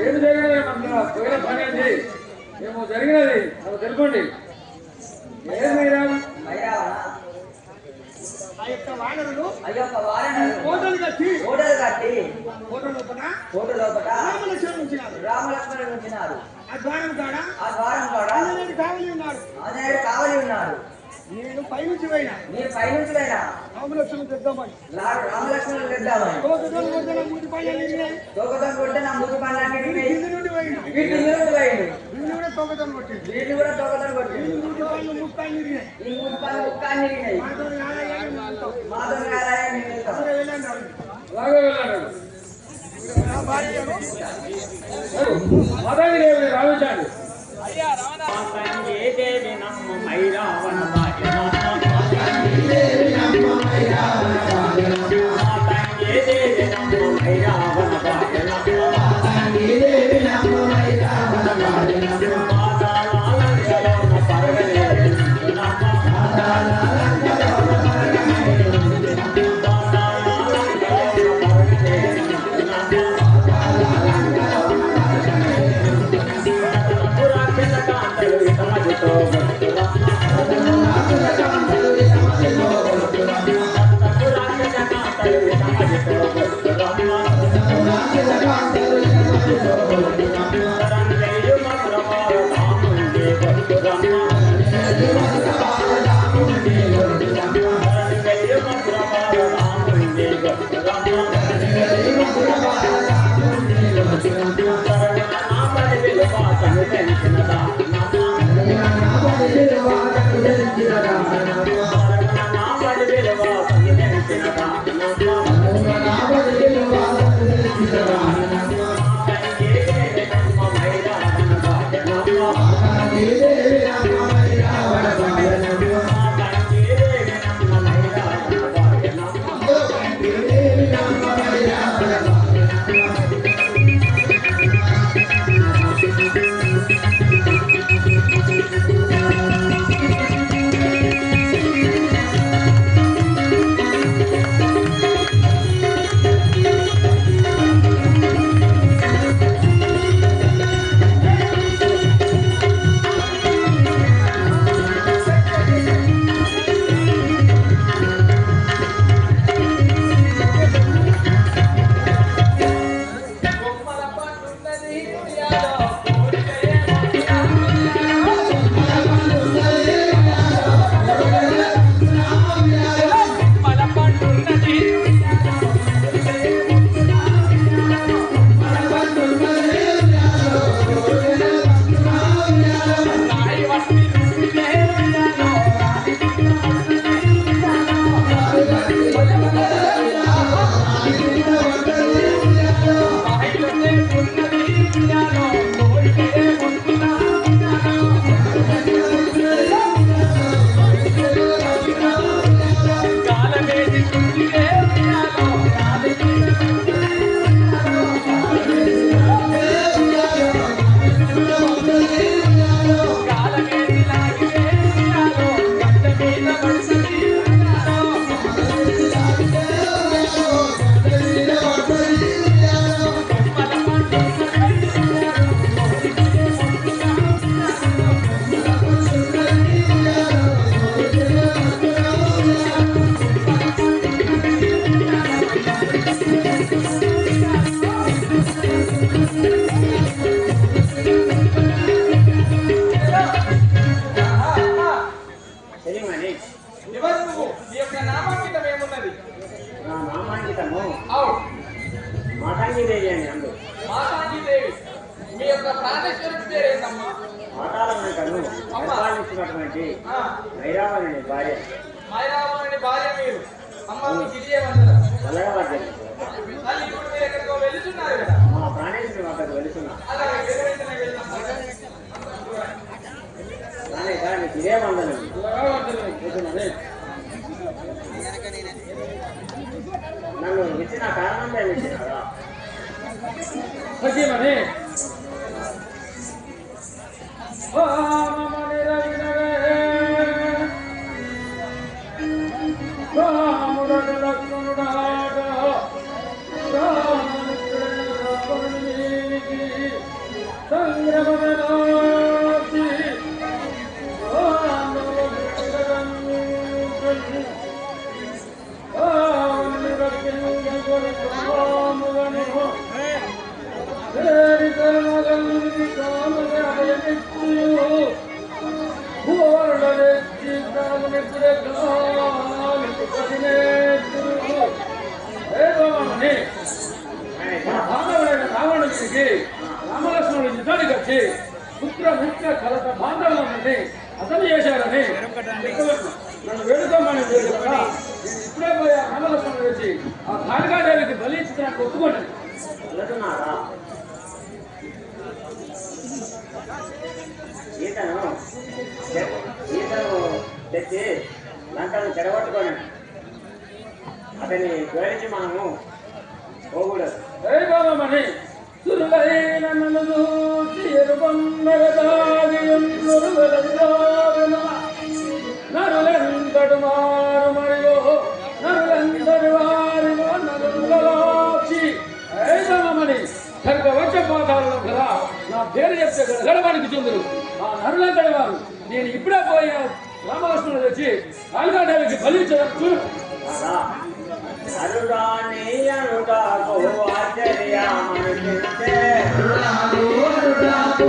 ఏమి పని ఏంటి ఏమో జరిగినది నాకు తెలుపండి ఏం మీరా ఆ యొక్క వానరులు అయ్యొక్క వారణలు కోటలు కట్టి ఓడలు కట్టి కోట లోపల కోట లోపల ఉంచినారు. ఉంచినారు ఆ ద్వారం కాడ ఆ ద్వారం కూడా ఆంజనేయుడు కావలి ఉన్నాడు ఆంజనేయుడు కావలి ఉన్నారు. నేను పైనుంచి పోయినా. మీరు పైనుంచి పోయినా? వద్ద మూడు పైన నిలిచినాయి తోకతం కొట్టే నా ముద్దు పనులన్నీ కింది నుండి పోయినా వీటి నుండి పోయిండు. వీళ్ళు కూడా తొక్కతం కొట్టింది కూడా ఈ పనులు ముక్కాన్ని మాతో నారాయణ. మాధవ గారాయ నేను వెళ్తాం అక్కడ వెళ్ళండి. అలాగే వెళ్ళాడు దేవిని రావించండి తెలియమని 快进吧，你！啊啊！ettir, ettir, ettir, ettir, ettir, ettir, Venkata వారు మరియు నరులందరి వారి నరులలోచి ఏదమని కనుక వచ్చే పాదాలలో కదా నా పేరు చెప్తే గడగడవానికి చెందురు ఆ నరులందరి వారు నేను ఇప్పుడే పోయిన రామకృష్ణుడు వచ్చి అల్గాడేవికి బలించవచ్చు అరురాణి అనుటాకు ఆచర్యామనిపిస్తే అరురాణి అనుటాకు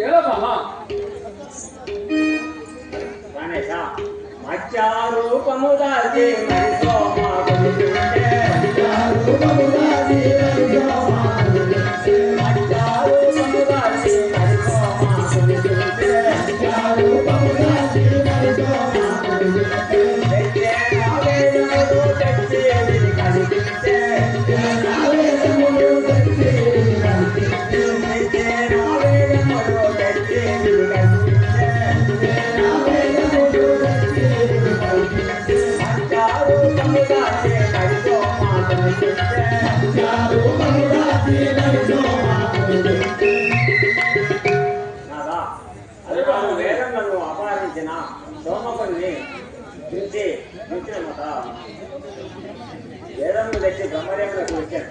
ಕೇಳಬಲ್ಲ ಗಣೇಶ ಮಚ್ಚಾರೂಪ ಮುದಾಜಿ ಮೈಸೋ వేదంగను అపహరించిన సోమకుని చూసి చూసిన మత వేదంగు తెచ్చి బ్రహ్మదేవులకు వచ్చాడు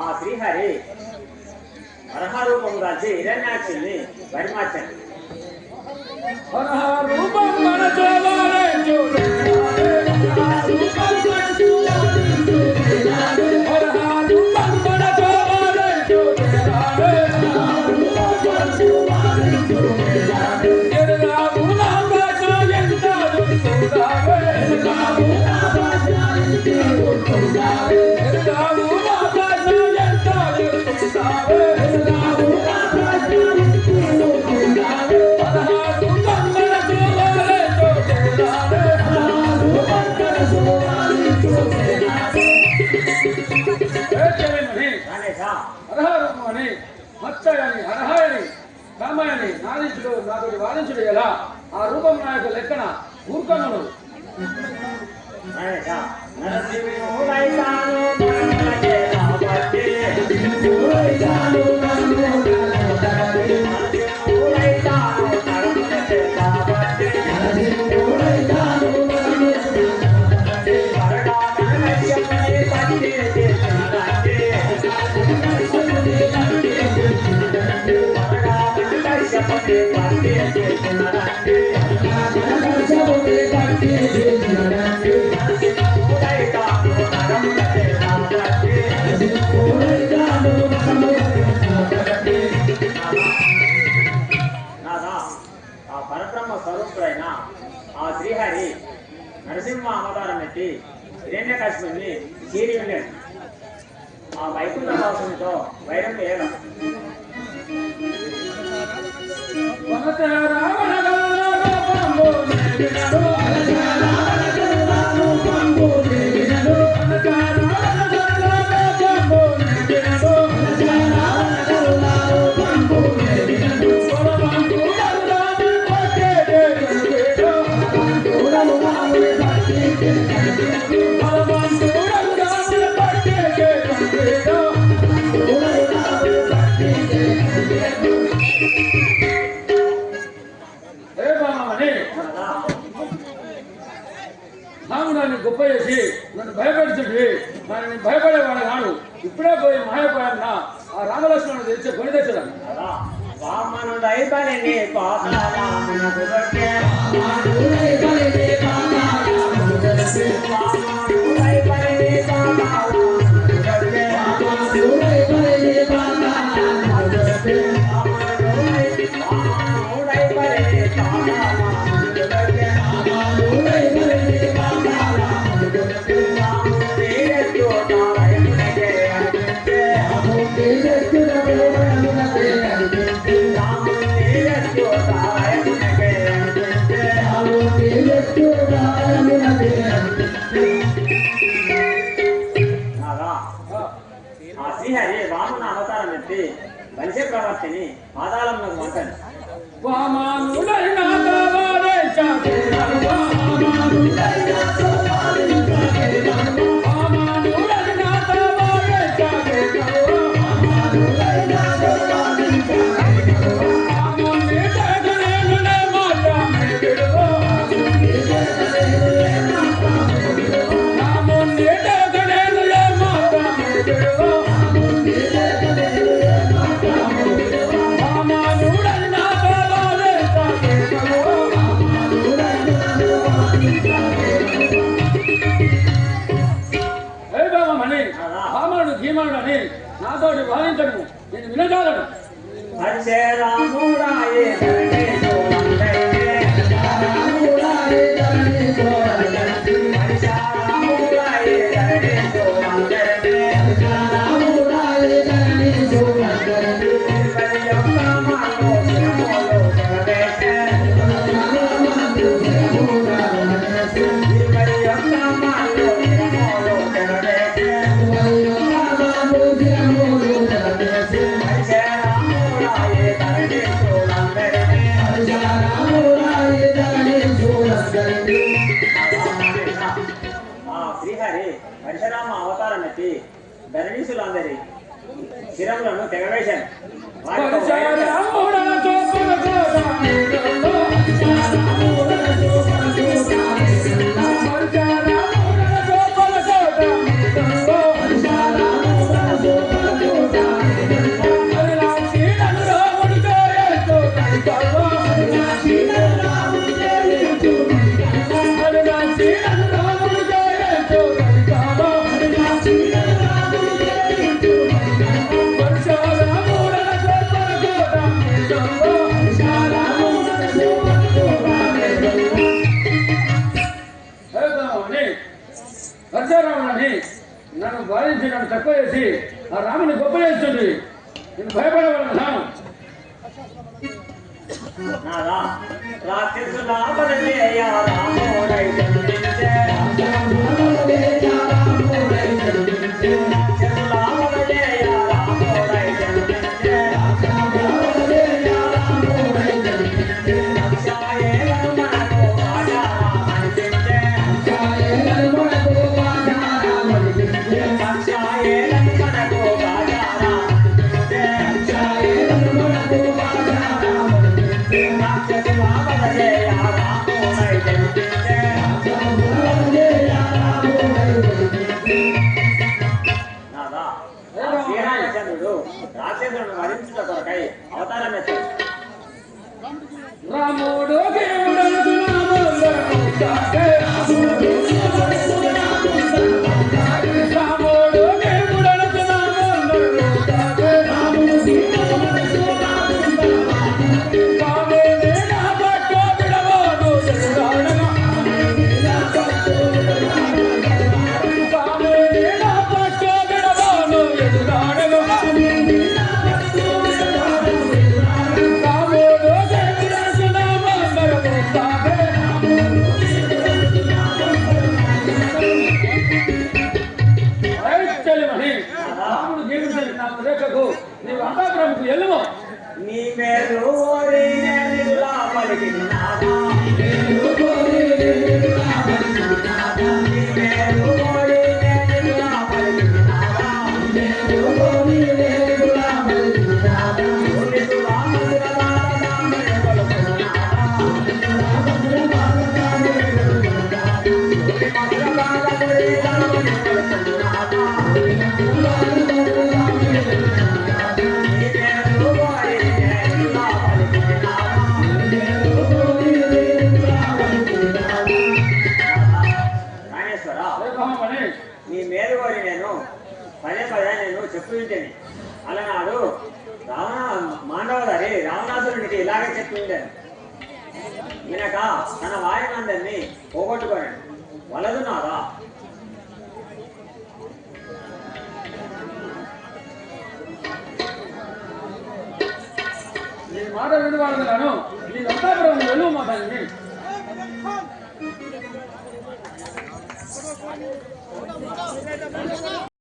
ఆ శ్రీహరి వరహరూపం దాల్చి హిరణ్యాక్షుల్ని వరిమార్చండి. వరహరూపం హరహరమ్మని మత్స్యని హరహరని రామాయణి నారీశుడు నాతోటి వాదించుడు ఎలా? ఆ రూపం నా యొక్క లెక్కన మూర్ఖములు 好，加油。గొప్ప చేసి ఆ రాముని గొప్ప చేస్తుంది నేను భయపడవలనా రాక్షసులా పరచేయ రామోడై జన్మించే రామోడై జన్మించే రేఖకు నీవు అంతాపురంకు వెళ్ళము. నీ మేలు